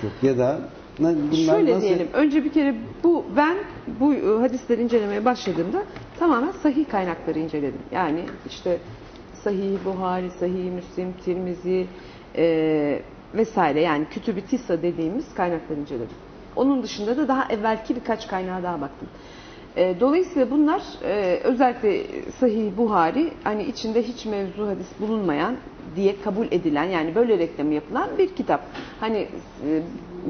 çok ya da bunlar Şöyle nasıl diyelim. Önce bir kere bu ben bu e, hadisleri incelemeye başladığımda tamamen sahih kaynakları inceledim. Yani işte Sahih Buhari, Sahih Müslim, Tirmizi e, vesaire yani Kütüb-i Tisa dediğimiz kaynakları inceledim. Onun dışında da daha evvelki birkaç kaynağa daha baktım. E, dolayısıyla bunlar e, özellikle Sahih Buhari hani içinde hiç mevzu hadis bulunmayan diye kabul edilen yani böyle reklamı yapılan bir kitap. Hani e,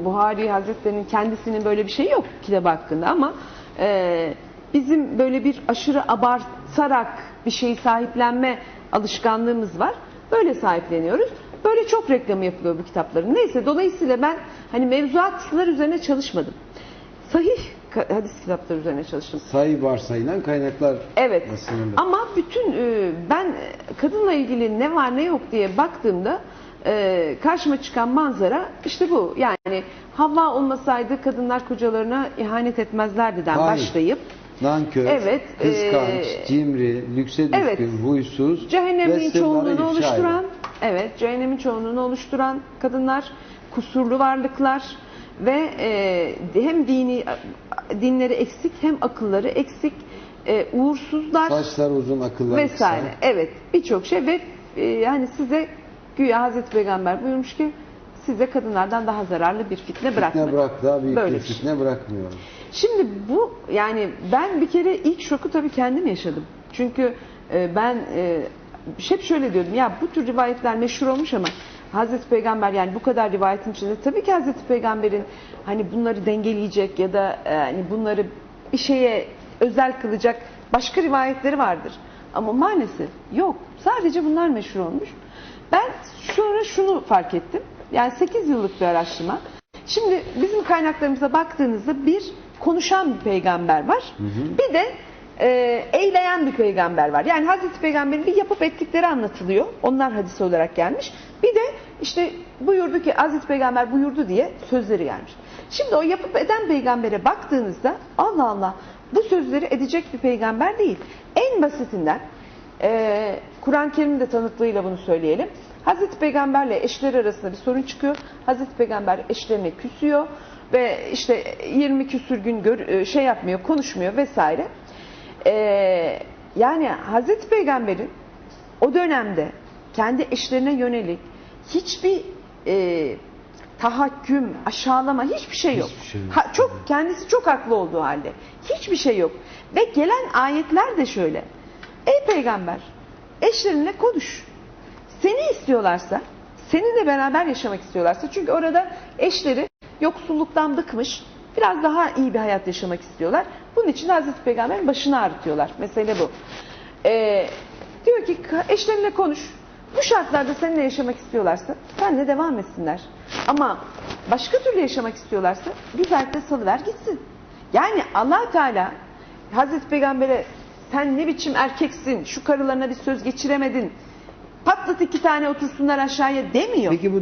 Buhari Hazretleri'nin kendisinin böyle bir şey yok kitap hakkında ama e, bizim böyle bir aşırı abartarak bir şeyi sahiplenme alışkanlığımız var. Böyle sahipleniyoruz. Böyle çok reklamı yapılıyor bu kitapların. Neyse dolayısıyla ben hani mevzuatlar üzerine çalışmadım. Sahih hadis kitapları üzerine çalıştım. sayı varsayılan kaynaklar Evet. sınırlı. Ama bütün e, ben kadınla ilgili ne var ne yok diye baktığımda e, karşıma çıkan manzara işte bu. Yani Havva olmasaydı kadınlar kocalarına ihanet etmezlerdiden Hayır. başlayıp Nankör, Evet, kıskanç, e, cimri, lükse düşkün, evet. huysuz cehennemin çoğunluğunu oluşturan, evet cehennemin çoğunluğunu oluşturan kadınlar, kusurlu varlıklar ve e, hem dini dinleri eksik hem akılları eksik, e, uğursuzlar Saçlar uzun, akıllar vesaire. kısa. Evet, birçok şey ve e, yani size güya Hazreti Peygamber buyurmuş ki size kadınlardan daha zararlı bir fitne Fitne bırakmayın. bırak daha büyük Böyle bir bir şey. fitne bırakmıyor. Şimdi bu yani ben bir kere ilk şoku tabii kendim yaşadım. Çünkü e, ben e, hep şöyle diyordum ya bu tür rivayetler meşhur olmuş ama Hazreti Peygamber yani bu kadar rivayetin içinde tabii ki Hazreti Peygamber'in hani bunları dengeleyecek ya da e, hani bunları bir şeye özel kılacak başka rivayetleri vardır. Ama maalesef yok. Sadece bunlar meşhur olmuş. Ben sonra şunu fark ettim. Yani 8 yıllık bir araştırma. Şimdi bizim kaynaklarımıza baktığınızda bir konuşan bir peygamber var. Bir de e, eyleyen bir peygamber var. Yani Hazreti Peygamber'in bir yapıp ettikleri anlatılıyor. Onlar hadis olarak gelmiş. Bir de işte buyurdu ki Hazreti Peygamber buyurdu diye sözleri gelmiş. Şimdi o yapıp eden peygambere baktığınızda Allah Allah bu sözleri edecek bir peygamber değil. En basitinden ee, Kur'an-ı Kerim'in de tanıklığıyla bunu söyleyelim. Hazreti Peygamberle eşleri arasında bir sorun çıkıyor. Hazreti Peygamber eşlerine küsüyor ve işte 20 küsür gün gör, e, şey yapmıyor, konuşmuyor vesaire. Ee, yani Hazreti Peygamber'in o dönemde kendi eşlerine yönelik hiçbir e, tahakküm, aşağılama hiçbir şey yok. Hiçbir şey yok. Ha, çok kendisi çok haklı olduğu halde hiçbir şey yok. Ve gelen ayetler de şöyle. Ey peygamber eşlerinle konuş. Seni istiyorlarsa, seninle beraber yaşamak istiyorlarsa çünkü orada eşleri yoksulluktan bıkmış, biraz daha iyi bir hayat yaşamak istiyorlar. Bunun için Hazreti Peygamber'in başını ağrıtıyorlar. Mesele bu. Ee, diyor ki eşlerinle konuş. Bu şartlarda seninle yaşamak istiyorlarsa seninle devam etsinler. Ama başka türlü yaşamak istiyorlarsa güzellikle salıver gitsin. Yani allah Teala Hazreti Peygamber'e sen ne biçim erkeksin, şu karılarına bir söz geçiremedin, patlat iki tane otursunlar aşağıya demiyor. Peki bu